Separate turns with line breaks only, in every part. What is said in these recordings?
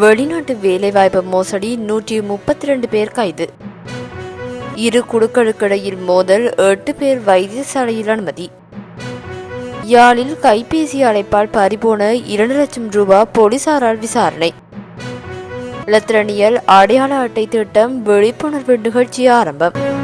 வெளிநாட்டு வேலைவாய்ப்பு மோசடி நூற்றி முப்பத்தி ரெண்டு பேர் கைது. இரு குழுக்களுக்கிடையில் மோதல் எட்டு பேர் வைத்தியசாலையில் அனுமதி. யாழில் கைபேசி அழைப்பால் பறிபோன இரண்டு லட்சம் ரூபாய் போலீசாரால் விசாரணை. இலத்திரனியல் அடையாள அட்டை திட்டம் விழிப்புணர்வு நிகழ்ச்சி ஆரம்பம்.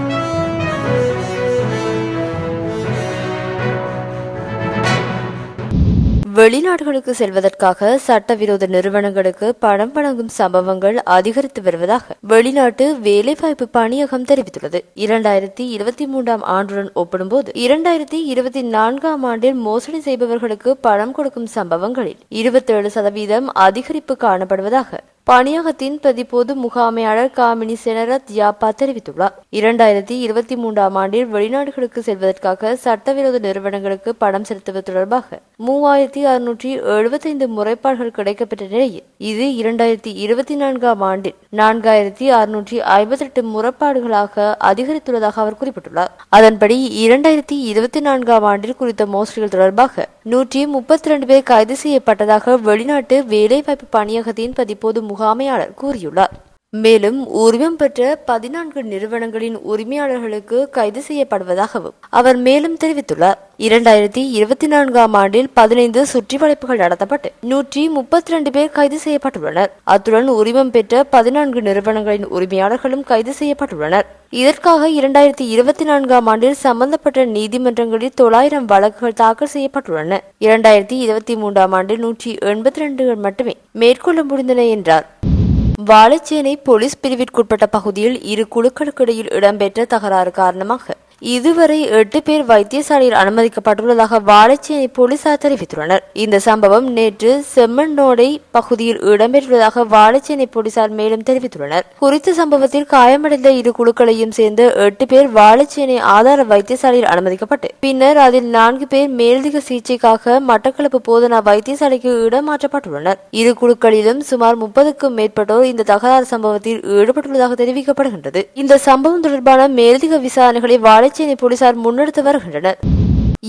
வெளிநாடுகளுக்கு செல்வதற்காக சட்டவிரோத நிறுவனங்களுக்கு பணம் வழங்கும் சம்பவங்கள் அதிகரித்து வருவதாக வெளிநாட்டு வேலைவாய்ப்பு பணியகம் தெரிவித்துள்ளது. இரண்டாயிரத்தி இருபத்தி மூன்றாம் ஆண்டுடன் ஒப்பிடும்போது இரண்டாயிரத்தி இருபத்தி நான்காம் ஆண்டில் மோசடி செய்பவர்களுக்கு பணம் கொடுக்கும் சம்பவங்களில் இருபத்தேழு சதவீதம் அதிகரிப்பு காணப்படுவதாக பணியகத்தின் பிரதிபோது முகாமையாளர் காமினி செனரத் யாப்பா தெரிவித்துள்ளார். இரண்டாயிரத்தி இருபத்தி மூன்றாம் ஆண்டில் வெளிநாடுகளுக்கு செல்வதற்காக சட்டவிரோத நிறுவனங்களுக்கு பணம் செலுத்துவது தொடர்பாக மூவாயிரத்தி அறுநூற்றி எழுபத்தைந்து முறைப்பாடுகள் கிடைக்கப்பட்ட நிலையில் இது இரண்டாயிரத்தி இருபத்தி நான்காம் ஆண்டில் நான்காயிரத்தி அறுநூற்றி ஐம்பத்தி எட்டு முறைப்பாடுகளாக அதிகரித்துள்ளதாக அவர் குறிப்பிட்டுள்ளார். அதன்படி இரண்டாயிரத்தி இருபத்தி நான்காம் ஆண்டில் குறித்த மோசடிகள் தொடர்பாக நூற்றி முப்பத்தி ரெண்டு பேர் கைது செய்யப்பட்டதாக வெளிநாட்டு வேலைவாய்ப்பு பணியகத்தின் பதிப்போது முகாமையாளர் கூறியுள்ளார். மேலும் உரிமம் பெற்ற பதினான்கு நிறுவனங்களின் உரிமையாளர்களுக்கு கைது செய்யப்படுவதாகவும் அவர் மேலும் தெரிவித்துள்ளார். இரண்டாயிரத்தி இருபத்தி நான்காம் ஆண்டில் பதினைந்து சுற்றிவளைப்புகள் நடத்தப்பட்டு நூற்றி முப்பத்தி ரெண்டு பேர் கைது செய்யப்பட்டுள்ளனர். அத்துடன் உரிமம் பெற்ற பதினான்கு நிறுவனங்களின் உரிமையாளர்களும் கைது செய்யப்பட்டுள்ளனர். இதற்காக இரண்டாயிரத்தி இருபத்தி நான்காம் ஆண்டில் சம்பந்தப்பட்ட நீதிமன்றங்களில் தொள்ளாயிரம் வழக்குகள் தாக்கல் செய்யப்பட்டுள்ளன. இரண்டாயிரத்தி இருபத்தி மூன்றாம் ஆண்டில் நூற்றி எண்பத்தி ரெண்டுகள் மட்டுமே மேற்கொள்ள முடிந்தன என்றார். வாழைச்சேனை போலீஸ் பிரிவிற்குட்பட்ட பகுதியில் இரு குழுக்களுக்கிடையில் இடம்பெற்ற தகராறு காரணமாக இதுவரை எட்டு பேர் வைத்தியசாலையில் அனுமதிக்கப்பட்டுள்ளதாக வாழைச்சேனை போலீசார் தெரிவித்துள்ளனர். இந்த சம்பவம் நேற்று செம்மண்ணோடை பகுதியில் இடம்பெற்றுள்ளதாக வாழைச்சேனை போலீசார் மேலும் தெரிவித்துள்ளனர். குறித்த சம்பவத்தில் காயமடைந்த இரு குழுக்களையும் சேர்ந்த எட்டு பேர் வாழைச்சேனை ஆதார வைத்தியசாலையில் அனுமதிக்கப்பட்டு பின்னர் அதில் நான்கு பேர் மேலதிக சிகிச்சைக்காக மட்டக்களப்பு போதனா வைத்தியசாலைக்கு இடமாற்றப்பட்டுள்ளனர். இரு குழுக்களிலும் சுமார் முப்பதுக்கும் மேற்பட்டோர் இந்த தகராறு சம்பவத்தில் ஈடுபட்டுள்ளதாக தெரிவிக்கப்படுகின்றது. இந்த சம்பவம் தொடர்பான மேலதிக விசாரணைகளை வாழைச்சேனை போலீசார் முன்னெடுத்து வருகின்றனர்.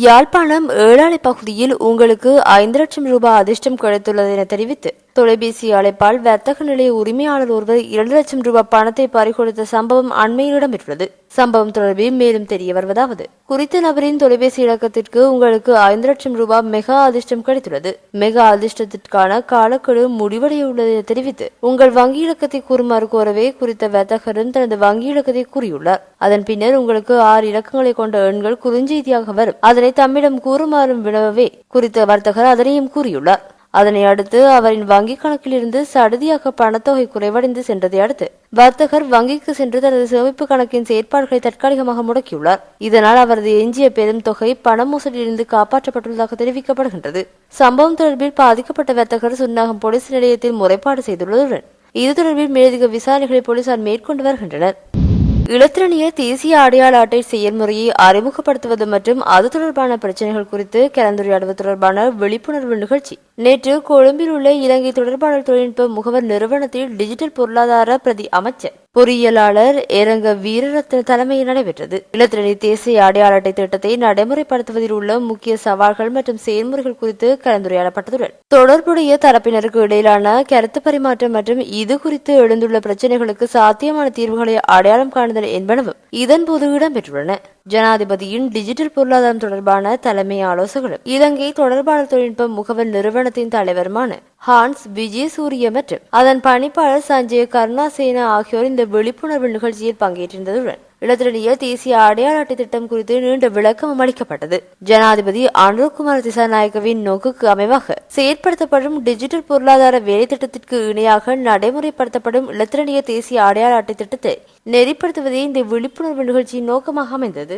யாழ்ப்பாணம் ஏழாலை பகுதியில் உங்களுக்கு ஐந்து லட்சம் ரூபாய் அதிர்ஷ்டம் கிடைத்துள்ளது என தெரிவித்து தொலைபேசி அழைப்பால் வர்த்தக நிலைய உரிமையாளர் ஒருவர் இரண்டு லட்சம் ரூபாய் பணத்தை பறிகொடுத்த சம்பவம் அண்மையில் இடம்பெற்றுள்ளது சம்பவம் தொடர்பில் மேலும் தெரிய வருவதாவது. குறித்த நபரின் தொலைபேசி இலக்கத்திற்கு உங்களுக்கு ஐந்து லட்சம் ரூபாய் மெகா அதிர்ஷ்டம் கிடைத்துள்ளது. மெகா அதிர்ஷ்டத்திற்கான காலக்கெடு முடிவடைய உள்ளதை தெரிவித்து உங்கள் வங்கி இலக்கத்தை கூறுமாறு கோரவே குறித்த வர்த்தகரும் தனது வங்கி இலக்கத்தை கூறியுள்ளார். அதன் பின்னர் உங்களுக்கு ஆறு இலக்கங்களை கொண்ட எண்கள் குறுஞ்செய்தியாக வரும். அதனை தம்மிடம் கூறுமாறும் வினவவே குறித்த வர்த்தகர் அதனையும் கூறியுள்ளார். அதனை அடுத்து அவரின் வங்கிக் கணக்கிலிருந்து சடுதியாக பணத்தொகை குறைவடைந்து சென்றதை அடுத்து வர்த்தகர் வங்கிக்கு சென்று தனது சேமிப்பு கணக்கின் செயற்பாடுகளை தற்காலிகமாக முடக்கியுள்ளார். இதனால் அவரது எஞ்சிய பெரும் தொகை பண மோசடியிலிருந்து காப்பாற்றப்பட்டுள்ளதாக தெரிவிக்கப்படுகின்றது. சம்பவம் தொடர்பில் பாதிக்கப்பட்ட வர்த்தகர் சுன்னாகம் போலீஸ் நிலையத்தில் முறைப்பாடு செய்துள்ளதுடன் இது தொடர்பில் மேலதிக விசாரணைகளை போலீசார் மேற்கொண்டு வருகின்றனர். இலத்திரனிய தேசிய அடையாள அட்டை செயல்முறையை அறிமுகப்படுத்துவது மற்றும் அது தொடர்பான பிரச்சனைகள் குறித்து கலந்துரையாடுவது தொடர்பான விழிப்புணர்வு நிகழ்ச்சி. நேற்று கொழும்பில் உள்ள இலங்கை தொடர்பாடல் தொழில்நுட்ப முகவர் நிறுவனத்தில் டிஜிட்டல் பொருளாதார பிரதி அமைச்சர் பொறியியலாளர் இரங்க வீரரத்ன தலைமையில் நடைபெற்றது. இலத்திரணி தேசிய அடையாள அட்டை திட்டத்தை நடைமுறைப்படுத்துவதில் உள்ள முக்கிய சவால்கள் மற்றும் செயல்முறைகள் குறித்து கலந்துரையாடப்பட்டதுடன் தொடர்புடைய தரப்பினருக்கு இடையிலான கருத்து பரிமாற்றம் மற்றும் இது குறித்து எழுந்துள்ள பிரச்சினைகளுக்கு சாத்தியமான தீர்வுகளை அடையாளம் காணுதல் என்பனவும் இதன்போது இடம்பெற்றுள்ளன. ஜனாதிபதியின் டிஜிட்டல் பொருளாதாரம் தொடர்பான தலைமை ஆலோசகரும் இலங்கை தொடர்பான தொழில்நுட்ப முகவர் நிறுவனத்தின் தலைவருமான ஹான்ஸ் விஜய் சூரிய மற்றும் அதன் பணிப்பாளர் சஞ்சய் கருணாசேனா ஆகியோர் இந்த விழிப்புணர்வு நிகழ்ச்சியில் பங்கேற்றிருந்ததுடன் இடத்திலேயே தேசிய அடையாள அட்டை திட்டம் குறித்து நீண்ட விளக்கமும் அளிக்கப்பட்டது. ஜனாதிபதி அனுர்குமார் திசாநாயகவின் நோக்குக்கு அமைவாக செயற்படுத்தப்படும் டிஜிட்டல் பொருளாதார வேலை திட்டத்திற்கு இணையாக நடைமுறைப்படுத்தப்படும் இலத்திரனிய தேசிய அடையாள அட்டை திட்டத்தை நெறிப்படுத்துவதே இந்த விழிப்புணர்வு நிகழ்ச்சியின் நோக்கமாக அமைந்தது.